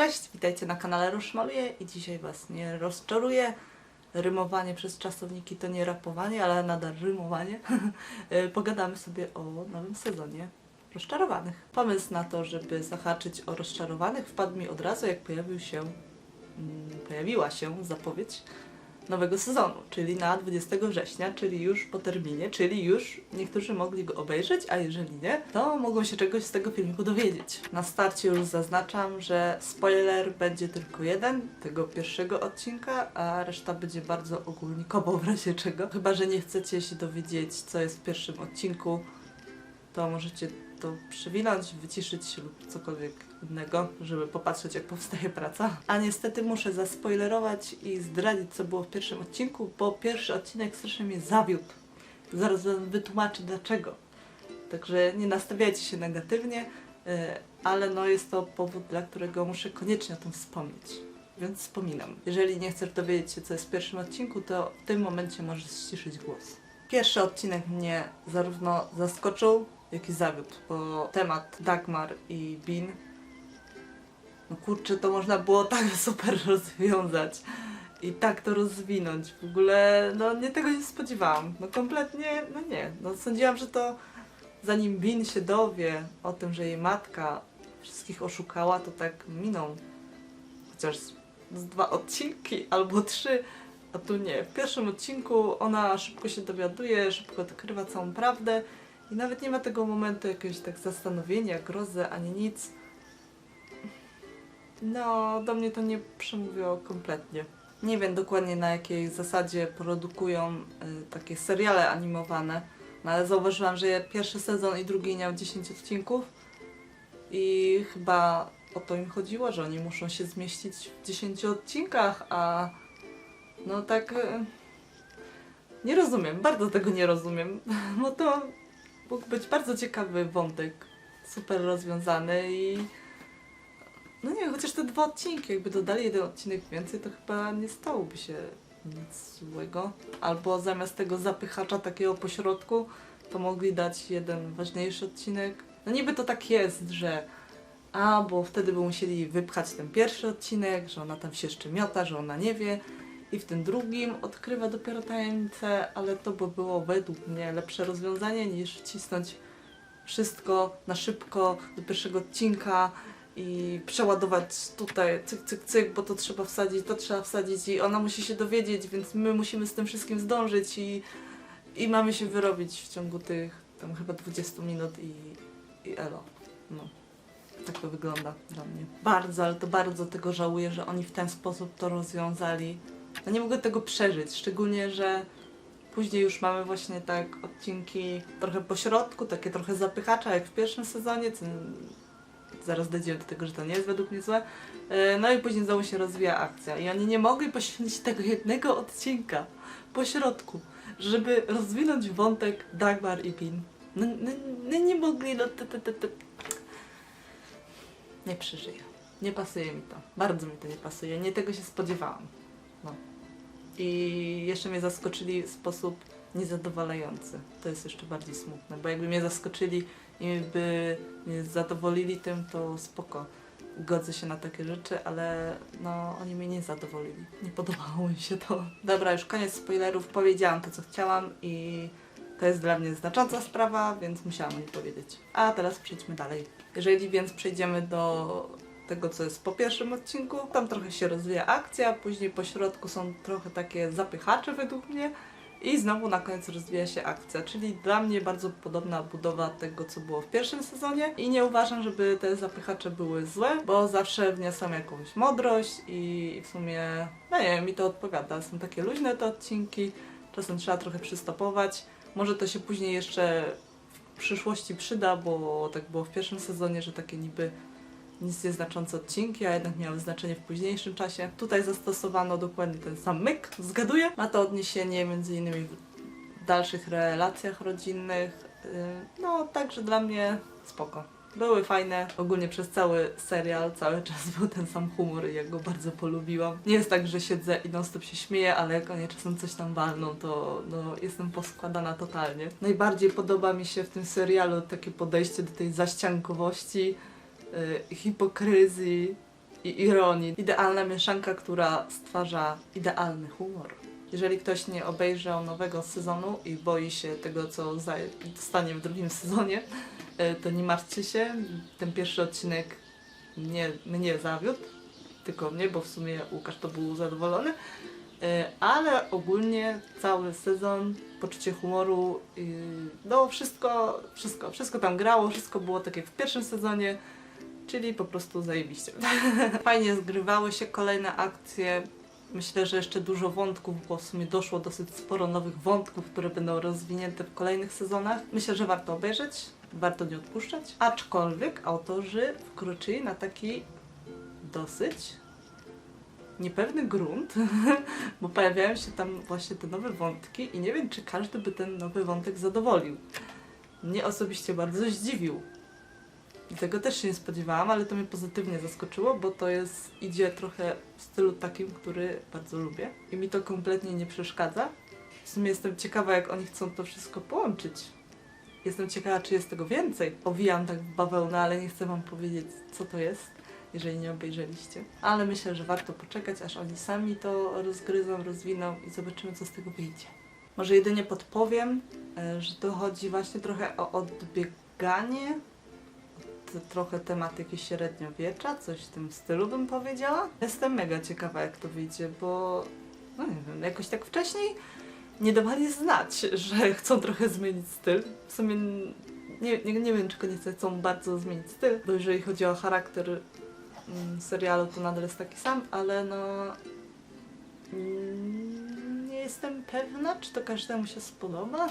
Cześć, witajcie na kanale Rozszmaluję i dzisiaj Was nie rozczaruję. Rymowanie przez czasowniki to nie rapowanie, ale nadal rymowanie. E, Pogadamy sobie o nowym sezonie rozczarowanych. Pomysł na to, żeby zahaczyć o rozczarowanych wpadł mi od razu, jak pojawił się, mm, pojawiła się zapowiedź nowego sezonu, czyli na 20 września, czyli już po terminie, czyli już niektórzy mogli go obejrzeć, a jeżeli nie, to mogą się czegoś z tego filmiku dowiedzieć. Na starcie już zaznaczam, że spoiler będzie tylko jeden, tego pierwszego odcinka, a reszta będzie bardzo ogólnikowo w razie czego. Chyba, że nie chcecie się dowiedzieć, co jest w pierwszym odcinku, to możecie to przewinąć, wyciszyć lub cokolwiek innego, żeby popatrzeć jak powstaje praca. A niestety muszę zaspoilerować i zdradzić co było w pierwszym odcinku, bo pierwszy odcinek strasznie mnie zawiódł. Zaraz wam wytłumaczę dlaczego. Także nie nastawiajcie się negatywnie, yy, ale no jest to powód, dla którego muszę koniecznie o tym wspomnieć. Więc wspominam. Jeżeli nie chcesz dowiedzieć się co jest w pierwszym odcinku, to w tym momencie możesz ściszyć głos. Pierwszy odcinek mnie zarówno zaskoczył, jak i zawiódł, bo temat Dagmar i Bin, no kurczę, to można było tak super rozwiązać i tak to rozwinąć. W ogóle, no nie tego nie spodziewałam. No kompletnie, no nie. No sądziłam, że to zanim Bin się dowie o tym, że jej matka wszystkich oszukała, to tak miną chociaż z dwa odcinki albo trzy. A tu nie. W pierwszym odcinku ona szybko się dowiaduje, szybko odkrywa całą prawdę i nawet nie ma tego momentu jakiegoś tak zastanowienia, grozy ani nic. No, do mnie to nie przemówiło kompletnie. Nie wiem dokładnie na jakiej zasadzie produkują y, takie seriale animowane, no ale zauważyłam, że pierwszy sezon i drugi miał 10 odcinków i chyba o to im chodziło, że oni muszą się zmieścić w 10 odcinkach, a no tak. e, Nie rozumiem, bardzo tego nie rozumiem. Bo to mógł być bardzo ciekawy wątek, super rozwiązany i. No nie wiem, chociaż te dwa odcinki, jakby dodali jeden odcinek więcej, to chyba nie stałoby się nic złego. Albo zamiast tego zapychacza takiego pośrodku, to mogli dać jeden ważniejszy odcinek. No niby to tak jest, że a, bo wtedy by musieli wypchać ten pierwszy odcinek, że ona tam się jeszcze miota, że ona nie wie. I w tym drugim odkrywa dopiero tajemnicę, ale to by było według mnie lepsze rozwiązanie niż wcisnąć wszystko na szybko do pierwszego odcinka i przeładować tutaj cyk, cyk, cyk, bo to trzeba wsadzić, to trzeba wsadzić i ona musi się dowiedzieć, więc my musimy z tym wszystkim zdążyć i, i mamy się wyrobić w ciągu tych tam chyba 20 minut i, i elo. No. Tak to wygląda dla mnie. Bardzo, ale to bardzo tego żałuję, że oni w ten sposób to rozwiązali. No nie mogę tego przeżyć, szczególnie, że później już mamy właśnie tak odcinki trochę po środku, takie trochę zapychacza jak w pierwszym sezonie, co zaraz dojdziemy do tego, że to nie jest według mnie złe. E, No i później znowu się rozwija akcja i oni nie mogli poświęcić tego jednego odcinka po środku, żeby rozwinąć wątek Dagmar i Pin. No, no, no nie mogli, no te, te, te. Nie przeżyję. Nie pasuje mi to. Bardzo mi to nie pasuje. Nie tego się spodziewałam. I jeszcze mnie zaskoczyli w sposób niezadowalający. To jest jeszcze bardziej smutne, bo jakby mnie zaskoczyli i by mnie zadowolili tym, to spoko. Godzę się na takie rzeczy, ale no oni mnie nie zadowolili. Nie podobało mi się to. Dobra, już koniec spoilerów. Powiedziałam to, co chciałam i to jest dla mnie znacząca sprawa, więc musiałam jej powiedzieć. A teraz przejdźmy dalej. Jeżeli więc przejdziemy do tego, co jest po pierwszym odcinku, tam trochę się rozwija akcja, później po środku są trochę takie zapychacze według mnie i znowu na końcu rozwija się akcja, czyli dla mnie bardzo podobna budowa tego, co było w pierwszym sezonie i nie uważam, żeby te zapychacze były złe, bo zawsze wniosą jakąś mądrość i w sumie, no nie wiem, mi to odpowiada. Są takie luźne te odcinki, czasem trzeba trochę przystopować. Może to się później jeszcze w przyszłości przyda, bo tak było w pierwszym sezonie, że takie niby nic nieznaczące odcinki, a jednak miały znaczenie w późniejszym czasie. Tutaj zastosowano dokładnie ten sam myk, zgaduję. Ma to odniesienie innymi w dalszych relacjach rodzinnych. Yy, No, także dla mnie spoko. Były fajne. Ogólnie przez cały serial cały czas był ten sam humor i ja go bardzo polubiłam. Nie jest tak, że siedzę i non stop się śmieję, ale jak oni czasem coś tam walną, to no, jestem poskładana totalnie. Najbardziej podoba mi się w tym serialu takie podejście do tej zaściankowości, hipokryzji, i ironii. Idealna mieszanka, która stwarza idealny humor. Jeżeli ktoś nie obejrzał nowego sezonu i boi się tego, co dostanie w drugim sezonie, e, to nie martwcie się. Ten pierwszy odcinek mnie, mnie zawiódł, tylko mnie, bo w sumie Łukasz to był zadowolony. E, Ale ogólnie cały sezon, poczucie humoru, no wszystko, wszystko, wszystko tam grało, wszystko było tak jak w pierwszym sezonie, czyli po prostu zajebiście. Fajnie zgrywały się kolejne akcje. Myślę, że jeszcze dużo wątków, bo w sumie doszło dosyć sporo nowych wątków, które będą rozwinięte w kolejnych sezonach. Myślę, że warto obejrzeć, warto nie odpuszczać. Aczkolwiek autorzy wkroczyli na taki dosyć niepewny grunt, bo pojawiają się tam właśnie te nowe wątki i nie wiem, czy każdy by ten nowy wątek zadowolił. Mnie osobiście bardzo zdziwił. Tego też się nie spodziewałam, ale to mnie pozytywnie zaskoczyło, bo to jest, idzie trochę w stylu takim, który bardzo lubię i mi to kompletnie nie przeszkadza. W sumie jestem ciekawa, jak oni chcą to wszystko połączyć. Jestem ciekawa, czy jest tego więcej. Owijam tak w bawełnę, ale nie chcę wam powiedzieć, co to jest, jeżeli nie obejrzeliście. Ale myślę, że warto poczekać, aż oni sami to rozgryzą, rozwiną i zobaczymy, co z tego wyjdzie. Może jedynie podpowiem, e, że to chodzi właśnie trochę o odbieganie trochę temat jakiegoś średniowiecza, coś w tym stylu bym powiedziała. Jestem mega ciekawa jak to wyjdzie, bo no nie wiem, jakoś tak wcześniej nie dawali znać, że chcą trochę zmienić styl. W sumie nie, nie, nie wiem, czy koniecznie chcą bardzo zmienić styl, bo jeżeli chodzi o charakter mm, serialu, to nadal jest taki sam, ale no mm, nie jestem pewna, czy to każdemu się spodoba.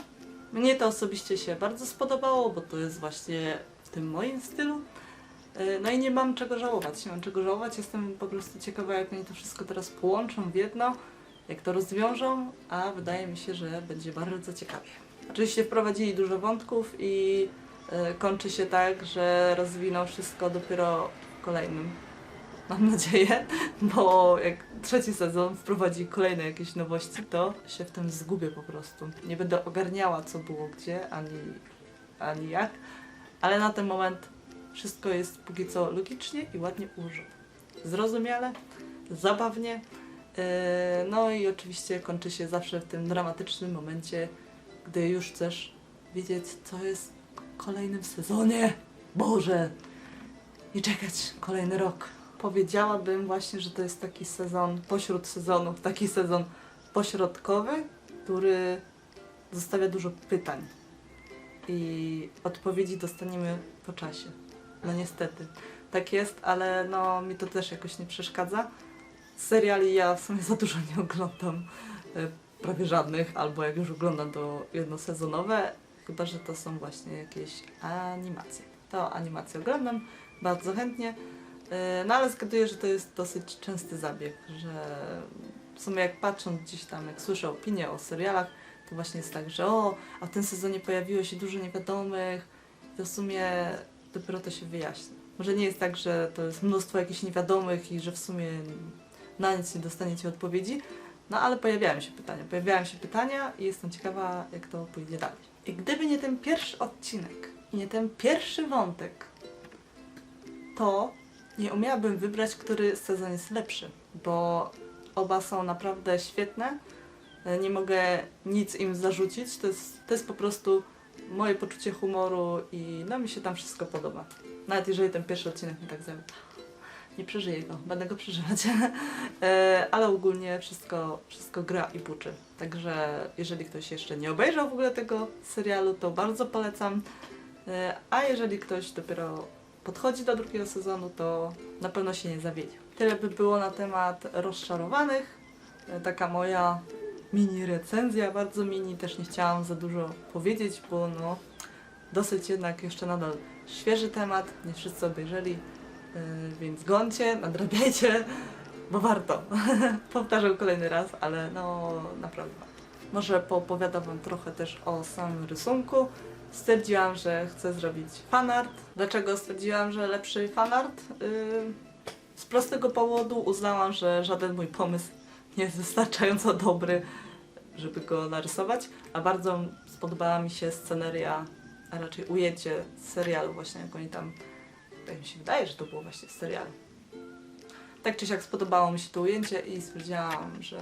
Mnie to osobiście się bardzo spodobało, bo to jest właśnie w tym moim stylu. E, No i nie mam czego żałować, nie mam czego żałować. Jestem po prostu ciekawa, jak oni to wszystko teraz połączą w jedno, jak to rozwiążą, a wydaje mi się, że będzie bardzo ciekawie. Oczywiście wprowadzili dużo wątków i e, kończy się tak, że rozwiną wszystko dopiero w kolejnym. Mam nadzieję, bo jak trzeci sezon wprowadzi kolejne jakieś nowości, to się w tym zgubię po prostu. Nie będę ogarniała, co było gdzie, ani, ani jak, ale na ten moment wszystko jest póki co logicznie i ładnie ułożone. Zrozumiale, zabawnie. Yy, No i oczywiście kończy się zawsze w tym dramatycznym momencie, gdy już chcesz wiedzieć, co jest w kolejnym sezonie. Boże! I czekać kolejny rok. Powiedziałabym właśnie, że to jest taki sezon pośród sezonów, taki sezon pośrodkowy, który zostawia dużo pytań. I odpowiedzi dostaniemy po czasie. No niestety. Tak jest, ale no mi to też jakoś nie przeszkadza. Seriali ja w sumie za dużo nie oglądam. e, Prawie żadnych, albo jak już oglądam to jednosezonowe, chyba że to są właśnie jakieś animacje. To animacje oglądam bardzo chętnie. E, No ale zgaduję, że to jest dosyć częsty zabieg, że w sumie jak patrząc gdzieś tam, jak słyszę opinie o serialach, to właśnie jest tak, że o, a w tym sezonie pojawiło się dużo niewiadomych, to w sumie dopiero to się wyjaśni. Może nie jest tak, że to jest mnóstwo jakichś niewiadomych i że w sumie na nic nie dostaniecie odpowiedzi, no ale pojawiają się pytania. Pojawiają się pytania i jestem ciekawa, jak to pójdzie dalej. I gdyby nie ten pierwszy odcinek i nie ten pierwszy wątek, to nie umiałabym wybrać, który sezon jest lepszy, bo oba są naprawdę świetne. E, Nie mogę nic im zarzucić. To jest, to jest po prostu moje poczucie humoru i no mi się tam wszystko podoba. Nawet jeżeli ten pierwszy odcinek mnie tak zajął. Nie przeżyję go, będę go przeżywać. E, Ale ogólnie wszystko, wszystko gra i buczy. Także jeżeli ktoś jeszcze nie obejrzał w ogóle tego serialu, to bardzo polecam. E, A jeżeli ktoś dopiero podchodzi do drugiego sezonu, to na pewno się nie zawiedzie. Tyle by było na temat rozczarowanych. Taka moja mini recenzja, bardzo mini, też nie chciałam za dużo powiedzieć, bo no dosyć jednak jeszcze nadal świeży temat, nie wszyscy obejrzeli, yy, więc gońcie, nadrabiajcie, bo warto. Powtarzam kolejny raz, ale no naprawdę warto. Może poopowiadam Wam trochę też o samym rysunku. Stwierdziłam, że chcę zrobić fanart. Dlaczego stwierdziłam, że lepszy fanart? Yy, z prostego powodu uznałam, że żaden mój pomysł nie jest wystarczająco dobry, żeby go narysować, a bardzo spodobała mi się sceneria, a raczej ujęcie z serialu właśnie, jak oni tam, tak mi się wydaje, że to było właśnie z serialu. Tak czy siak spodobało mi się to ujęcie i stwierdziłam, że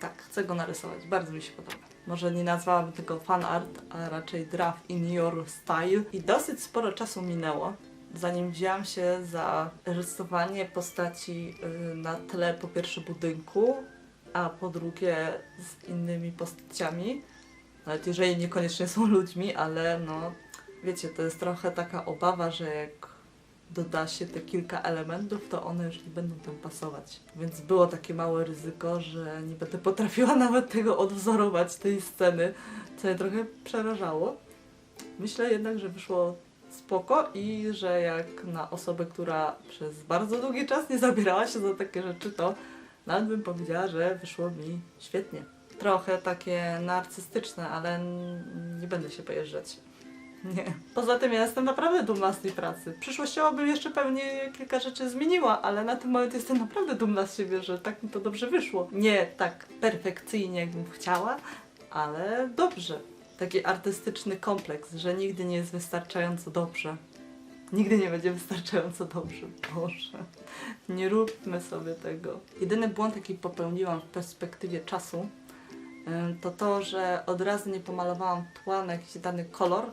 tak, chcę go narysować. Bardzo mi się podoba. Może nie nazwałabym tego fan art, a raczej draft in your style. I dosyć sporo czasu minęło, zanim wzięłam się za rysowanie postaci y, na tle po pierwsze budynku, a po drugie z innymi postaciami. Nawet jeżeli niekoniecznie są ludźmi, ale no wiecie, to jest trochę taka obawa, że jak doda się te kilka elementów, to one już nie będą tam pasować. Więc było takie małe ryzyko, że nie będę potrafiła nawet tego odwzorować, tej sceny, co mnie trochę przerażało. Myślę jednak, że wyszło spoko i że jak na osobę, która przez bardzo długi czas nie zabierała się za takie rzeczy, to nawet bym powiedziała, że wyszło mi świetnie. Trochę takie narcystyczne, ale nie będę się pojeżdżać. Nie. Poza tym ja jestem naprawdę dumna z tej pracy. Przyszłościowo bym jeszcze pewnie kilka rzeczy zmieniła, ale na ten moment jestem naprawdę dumna z siebie, że tak mi to dobrze wyszło. Nie tak perfekcyjnie, jakbym chciała, ale dobrze. Taki artystyczny kompleks, że nigdy nie jest wystarczająco dobrze. Nigdy nie będzie wystarczająco dobrze. Boże. Nie róbmy sobie tego. Jedyny błąd, jaki popełniłam w perspektywie czasu, to to, że od razu nie pomalowałam tła na jakiś dany kolor,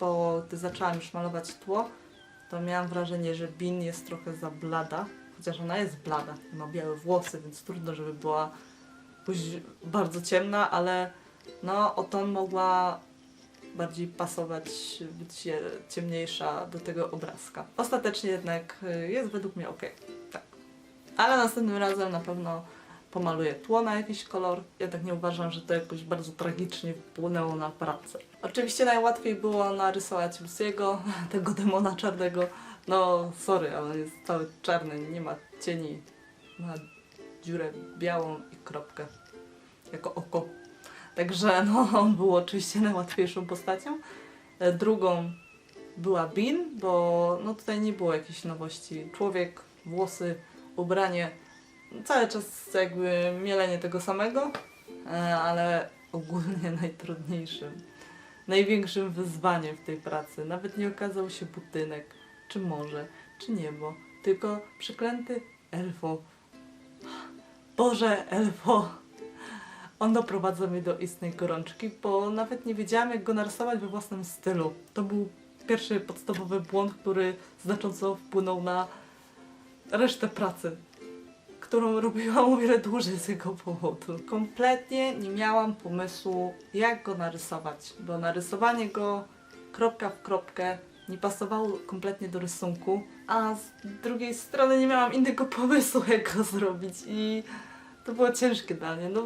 bo gdy zaczęłam już malować tło, to miałam wrażenie, że Bin jest trochę za blada, chociaż ona jest blada ma białe włosy, więc trudno, żeby była bardzo ciemna, ale no o ton mogła bardziej pasować, być ciemniejsza do tego obrazka. Ostatecznie jednak y, jest według mnie ok. Tak. Ale następnym razem na pewno pomaluję tło na jakiś kolor. Ja tak nie uważam, że to jakoś bardzo tragicznie wpłynęło na pracę. Oczywiście najłatwiej było narysować Lucy'ego, tego demona czarnego. No, sorry, ale jest cały czarny, nie ma cieni. Ma dziurę białą i kropkę jako oko. Także no, on był oczywiście najłatwiejszą postacią. E, Drugą była Bin, bo no tutaj nie było jakichś nowości. Człowiek, włosy, ubranie, cały czas jakby mielenie tego samego, e, ale ogólnie najtrudniejszym, największym wyzwaniem w tej pracy nawet nie okazał się budynek, czy morze, czy niebo, tylko przeklęty elfo. Boże, elfo! On doprowadza mnie do istnej gorączki, bo nawet nie wiedziałam, jak go narysować we własnym stylu. To był pierwszy podstawowy błąd, który znacząco wpłynął na resztę pracy którą robiłam o wiele dłużej z jego powodu. Kompletnie nie miałam pomysłu, jak go narysować, bo narysowanie go kropka w kropkę nie pasowało kompletnie do rysunku, a z drugiej strony nie miałam innego pomysłu, jak go zrobić i to było ciężkie dla mnie, no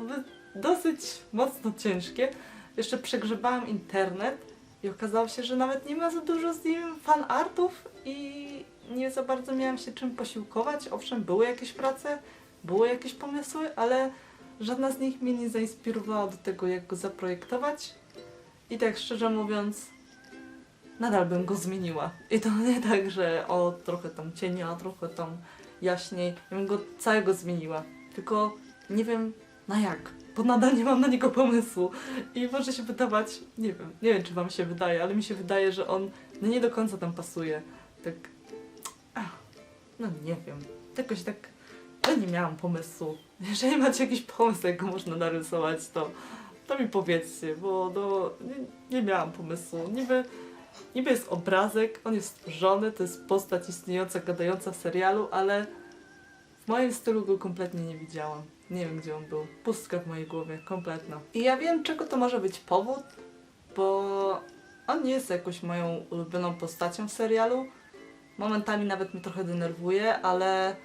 dosyć mocno ciężkie. Jeszcze przegrzebałam internet i okazało się, że nawet nie ma za dużo z nim fanartów i nie za bardzo miałam się czym posiłkować. Owszem, były jakieś prace, były jakieś pomysły, ale żadna z nich mnie nie zainspirowała do tego, jak go zaprojektować. I tak szczerze mówiąc, nadal bym go zmieniła. I to nie tak, że o trochę tam cienia, trochę tam jaśniej. Ja bym go całego zmieniła. Tylko nie wiem na jak, bo nadal nie mam na niego pomysłu. I może się wydawać, nie wiem, nie wiem czy wam się wydaje, ale mi się wydaje, że on no nie do końca tam pasuje. Tak, ach, no nie wiem, jakoś tak, ja nie miałam pomysłu. Jeżeli macie jakiś pomysł, jak go można narysować, to, to mi powiedzcie, bo no, nie, nie miałam pomysłu. Niby, niby jest obrazek, on jest stworzony, to jest postać istniejąca, gadająca w serialu, ale w moim stylu go kompletnie nie widziałam. Nie wiem, gdzie on był. Pustka w mojej głowie, kompletna. I ja wiem, czego to może być powód, bo on nie jest jakąś moją ulubioną postacią w serialu. Momentami nawet mnie trochę denerwuje, ale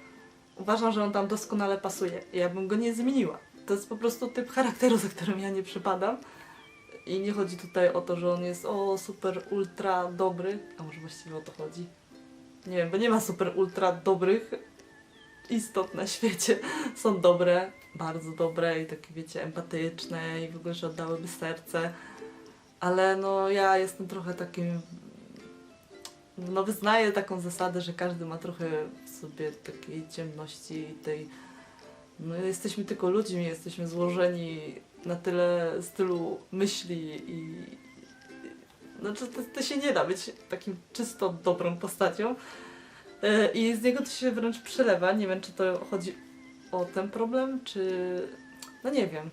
uważam, że on tam doskonale pasuje. Ja bym go nie zmieniła. To jest po prostu typ charakteru, za którym ja nie przypadam. I nie chodzi tutaj o to, że on jest o super ultra dobry, a może właściwie o to chodzi. Nie wiem, bo nie ma super ultra dobrych istot na świecie. Są dobre, bardzo dobre i takie wiecie, empatyczne i w ogóle, że oddałyby serce. Ale no ja jestem trochę takim no wyznaję taką zasadę, że każdy ma trochę w sobie takiej ciemności i tej no jesteśmy tylko ludźmi, jesteśmy złożeni na tyle stylu myśli i znaczy to, to się nie da być takim czysto dobrą postacią. E, I z niego to się wręcz przelewa. Nie wiem, czy to chodzi o ten problem, czy... No nie wiem.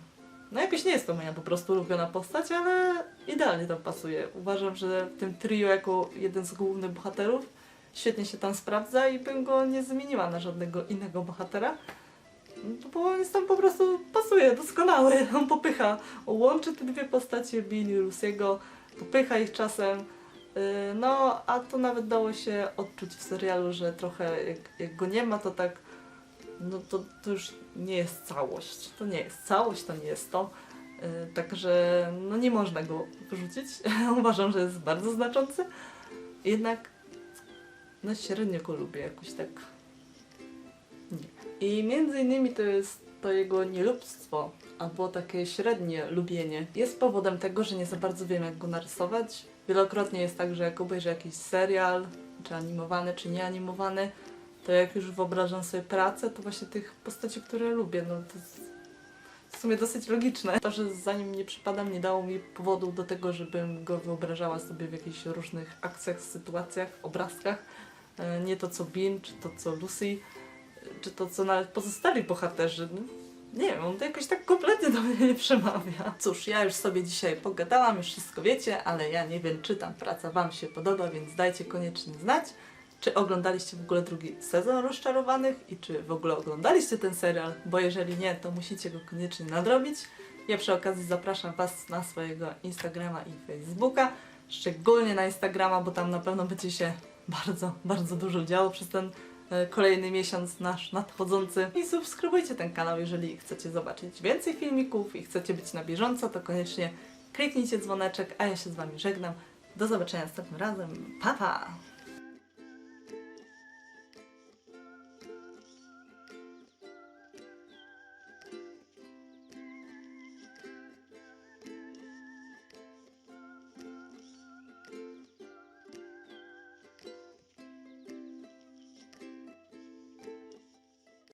No jakoś nie jest to moja po prostu ulubiona postać, ale idealnie tam pasuje. Uważam, że w tym trio jako jeden z głównych bohaterów świetnie się tam sprawdza i bym go nie zmieniła na żadnego innego bohatera. No, Bo on jest tam po prostu pasuje, doskonały. On popycha, łączy te dwie postacie, Billy i popycha ich czasem. Yy, No, a to nawet dało się odczuć w serialu, że trochę jak, jak go nie ma, to tak, no to, to już nie jest całość. To nie jest całość, to nie jest to. Yy, Także no nie można go wyrzucić. Uważam, że jest bardzo znaczący. Jednak no średnio go lubię jakoś tak. Nie. I między innymi to jest to jego nielubstwo, albo takie średnie lubienie. Jest powodem tego, że nie za bardzo wiem jak go narysować. Wielokrotnie jest tak, że jak obejrzę jakiś serial, czy animowany, czy nieanimowany, to jak już wyobrażam sobie pracę, to właśnie tych postaci, które lubię, no to jest w sumie dosyć logiczne. To, że za nim nie przypadam, nie dało mi powodu do tego, żebym go wyobrażała sobie w jakichś różnych akcjach, sytuacjach, obrazkach. E, Nie to co Bean, czy to co Lucy, czy to co nawet pozostali bohaterzy. Nie wiem, on to jakoś tak kompletnie do mnie nie przemawia. Cóż, ja już sobie dzisiaj pogadałam, już wszystko wiecie, ale ja nie wiem, czy tam praca Wam się podoba, więc dajcie koniecznie znać. Czy oglądaliście w ogóle drugi sezon Rozczarowanych i czy w ogóle oglądaliście ten serial? Bo jeżeli nie, to musicie go koniecznie nadrobić. Ja przy okazji zapraszam Was na swojego Instagrama i Facebooka, szczególnie na Instagrama, bo tam na pewno będzie się bardzo, bardzo dużo działo przez ten kolejny miesiąc nasz nadchodzący. I subskrybujcie ten kanał, jeżeli chcecie zobaczyć więcej filmików i chcecie być na bieżąco, to koniecznie kliknijcie dzwoneczek, a ja się z Wami żegnam. Do zobaczenia następnym razem. Pa, pa!